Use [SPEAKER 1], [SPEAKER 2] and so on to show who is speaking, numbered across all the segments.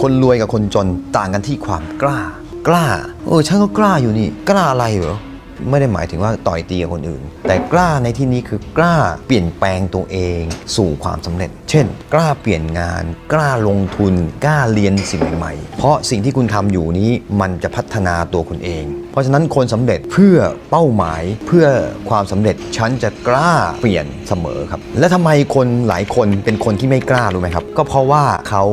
[SPEAKER 1] คนรวยกับคนจนต่างกันที่ความกล้า กล้า เออฉันก็กล้าอยู่นี่ กล้าอะไรเหรอไม่ได้หมายถึงว่าต่อยตีกับคนอื่น แต่กล้าในที่นี้คือกล้าเปลี่ยนแปลงตัวเองสู่ความสำเร็จ เช่น กล้าเปลี่ยนงาน กล้าลงทุน กล้าเรียนสิ่งใหม่ๆ เพราะสิ่งที่คุณทำอยู่นี้มันจะพัฒนาตัวคุณเอง เพราะฉะนั้นคนสำเร็จเพื่อเป้าหมายเพื่อความสำเร็จฉันจะกล้าเปลี่ยนเสมอครับ และทำไมคนหลายคนเป็นคนที่ไม่กล้ารู้ไหมครับ ก็เพราะว่าเขา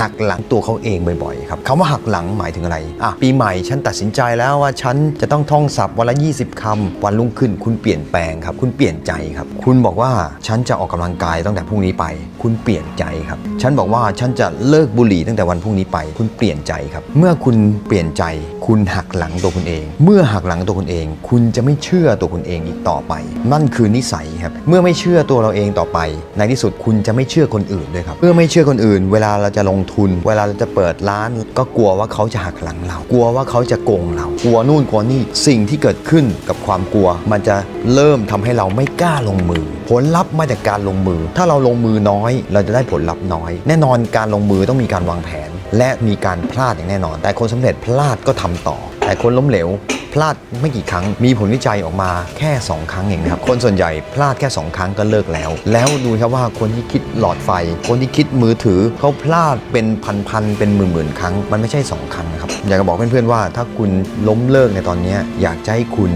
[SPEAKER 1] หักหลังตัวเขาเองบ่อยๆครับคำว่าหักหลังหมายถึงอะไรอะปีใหม่ฉันตัดสินใจแล้วว่าฉันจะต้องท่องศัพท์วันละ 20คำวันรุ่งขึ้น คุณเปลี่ยนแปลงครับ คุณเปลี่ยนใจครับ คุณบอกว่าฉันจะออกกำลังกายตั้งแต่พรุ่งนี้ไป คุณเปลี่ยนใจครับ ฉันบอกว่าฉันจะเลิกบุหรี่ตั้งแต่วันพรุ่งนี้ไป คุณเปลี่ยนใจครับ เมื่อคุณเปลี่ยนใจคุณหักหลังตัวคุณเอง เมื่อหักหลังตัวคุณเอง คุณจะไม่เชื่อตัวคุณเองอีกต่อไป นั่นคือนิสัยครับ เมื่อไม่เชื่อตัวเราเองต่อไป ในที่สุดคุณจะไม่เชื่อคนอื่นด้วยครับ เมื่อไม่เชื่อคนอื่น เวลาเราจะลงทุน เวลาเราจะเปิดร้าน ก็กลัวว่าเขาจะหักหลังเรา กลัวว่าเขาจะโกงเรา กลัวนู่นกลัวนี่ สิ่งที่เกิดขึ้นกับความกลัว มันจะเริ่มทำให้เราไม่กล้าลงมือ ผลลัพธ์มาจากการลงมือ ถ้าเราลงมือน้อย เราจะได้ผลลัพธ์น้อย แน่นอนการลงมือต้องมีการวางแผน และมีการพลาดอย่างแน่นอน แต่คนสำเร็จพลาดก็ทำต่อ แต่คนล้มเหลว พลาดไม่กี่ครั้ง มีผลวิจัยออกมาแค่ 2 ครั้งเองนะครับ คนส่วนใหญ่พลาดแค่ 2 ครั้งก็เลิกแล้ว แล้วดูครับว่าคนที่คิดหลอดไฟ คนที่คิดมือถือเขาพลาดเป็นพันๆเป็นหมื่นๆครั้ง มันไม่ใช่ 2 ครั้งนะครับ อยากจะบอกเพื่อนๆว่า ถ้าคุณล้มเลิกในตอนนี้อยากจะให้คุณ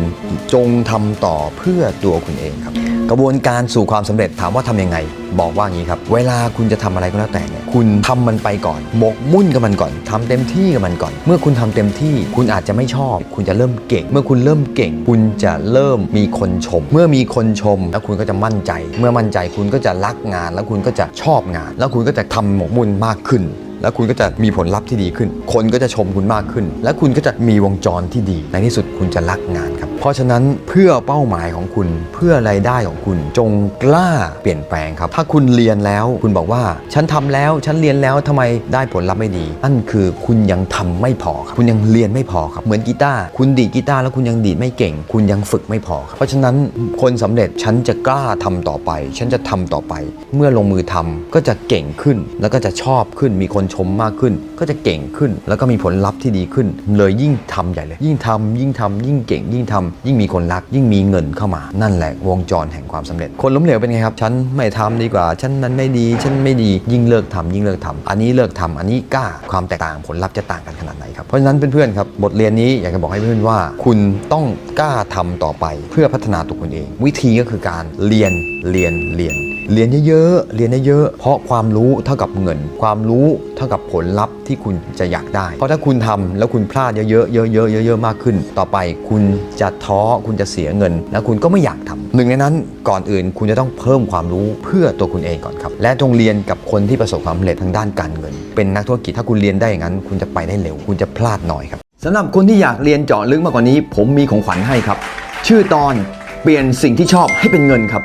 [SPEAKER 1] จงทำต่อเพื่อตัวคุณเองครับ กระบวนการสู่ความสำเร็จถามว่าทำยังไง บอกว่างี้ครับ เวลาคุณจะทำอะไรก็แล้วแต่เนี่ยคุณทำมันไปก่อนหมกมุ่นกับมันก่อนทำเต็มที่กับมันก่อน เมื่อคุณทำเต็มที่ คุณอาจจะไม่ชอบ คุณจะเริ่มเก่ง เมื่อคุณเริ่มเก่ง คุณจะเริ่มมีคนชม เมื่อมีคนชม แล้วคุณก็จะมั่นใจ เมื่อมั่นใจคุณก็จะรักงาน แล้วคุณก็จะชอบงาน แล้วคุณก็จะทำหมกมุ่นมากขึ้นแล้วคุณก็จะมีผลลัพธ์ที่ดีขึ้น คนก็จะชมคุณมากขึ้น และคุณก็จะมีวงจรที่ดี ในที่สุดคุณจะรักงานครับ ราะฉะนั้นเพื่อเป้าหมายของคุณเพื่อรายได้ของคุณจงกล้าเปลี่ยนแปลงครับ ถ้าคุณเรียนแล้วคุณบอกว่า ฉันทำแล้วฉันเรียนแล้วทำไมได้ผลลัพธ์ไม่ดีนั่นคือคุณยังทำไม่พอครับคุณยังเรียนไม่พอครับเหมือนกีตาร์คุณดีดกีตาร์แล้วคุณยังดีดไม่เก่ง คุณยังฝึกไม่พอครับเพราะฉะนั้นคนสำเร็จฉันจะกล้าทำต่อไป ฉันจะทำต่อไป เมื่อลงมือทำก็จะเก่งขึ้น แล้วก็จะชอบขึ้นมีคนชมมากขึ้น ก็จะเก่งขึ้น แล้วก็มีผลลัพธ์ที่ดีขึ้น เลยยิ่งทำใหญ่เลย ยิ่งทำยิ่งทำยิ่งเก่งยิ่งทำยิ่งมีคนรัก ยิ่งมีเงินเข้ามา นั่นแหละวงจรแห่งความสำเร็จ คนล้มเหลวเป็นไงครับ ฉันไม่ทำดีกว่า ฉันนั้นไม่ดี ฉันไม่ดี ยิ่งเลิกทำยิ่งเลิกทำอันนี้เลิกทำอันนี้กล้า ความแตกต่างผลลัพธ์จะต่างกันขนาดไหนครับ เพราะฉะนั้นเพื่อนๆครับ บทเรียนนี้อยากจะบอกให้เพื่อนๆว่า คุณต้องกล้าทำต่อไป เพื่อพัฒนาตัวคุณเอง วิธีก็คือการเรียน เรียน เรียน เรียนเยอะๆ เรียนเยอะๆ เพราะความรู้เท่ากับเงิน ความรู้เท่ากับผลลัพธ์ที่คุณจะอยากได้ เพราะถ้าคุณทำแล้วคุณพลาดเยอะๆ เยอะๆ เยอะๆ มากขึ้น ต่อไปคุณจะท้อ คุณจะเสียเงิน แล้วคุณก็ไม่อยากทำหนึ่งในนั้นก่อนอื่นคุณจะต้องเพิ่มความรู้เพื่อตัวคุณเองก่อนครับ และจงเรียนกับคนที่ประสบความสำเร็จทางด้านการเงิน เป็นนักธุรกิจถ้าคุณเรียนได้อย่างนั้น คุณจะไปได้เร็ว คุณจะพลาดน้อยครับสำหรับคนที่อยากเรียนเจาะลึกมากกว่านี้ ผมมีของขวัญให้ครับ ชื่อตอนเปลี่ยนสิ่งที่ชอบให้เป็นเงินครับ